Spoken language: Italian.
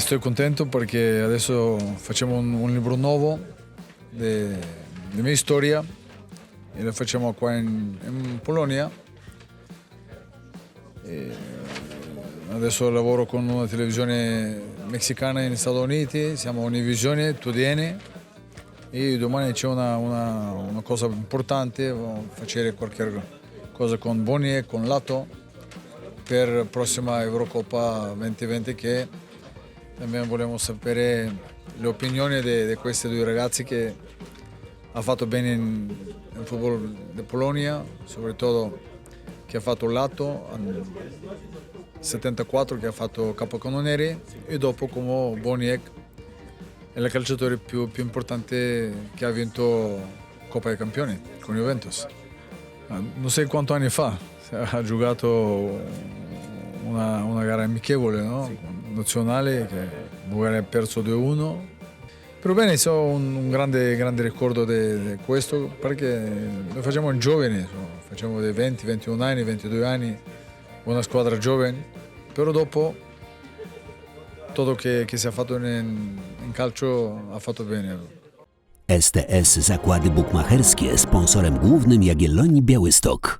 Beh, sto contento perché adesso facciamo un, un libro nuovo di mia storia e lo facciamo qua in, in Polonia. E adesso lavoro con una televisione messicana negli Stati Uniti, siamo Univisione, TUDN e domani c'è una, una- una cosa importante, fare qualche cosa con Boni e con Lato per la prossima Eurocopa 2020 che Também vogliamo sapere le opinioni di, questi due ragazzi che ha fatto bene in, in football di Polonia, soprattutto che ha fatto Lato nel 74 che ha fatto capocannoniere e dopo come Boniek è il calciatore più, più importante che ha vinto Coppa dei Campioni con Juventus. Ah, Non so quanti anni fa, ha giocato una, una gara amichevole, no? Nazionale, che Bulgaria ha perso 2-1. Però bene, so un, un grande, grande ricordo di questo perché lo facciamo in giovani, facciamo dei 20, 21 anni, 22 anni, una squadra giovane, però dopo tutto che, che si è fatto in, in calcio ha fatto bene. STS Zakłady Bukmacherskie sponsorem głównym Jagiellonii Białystok.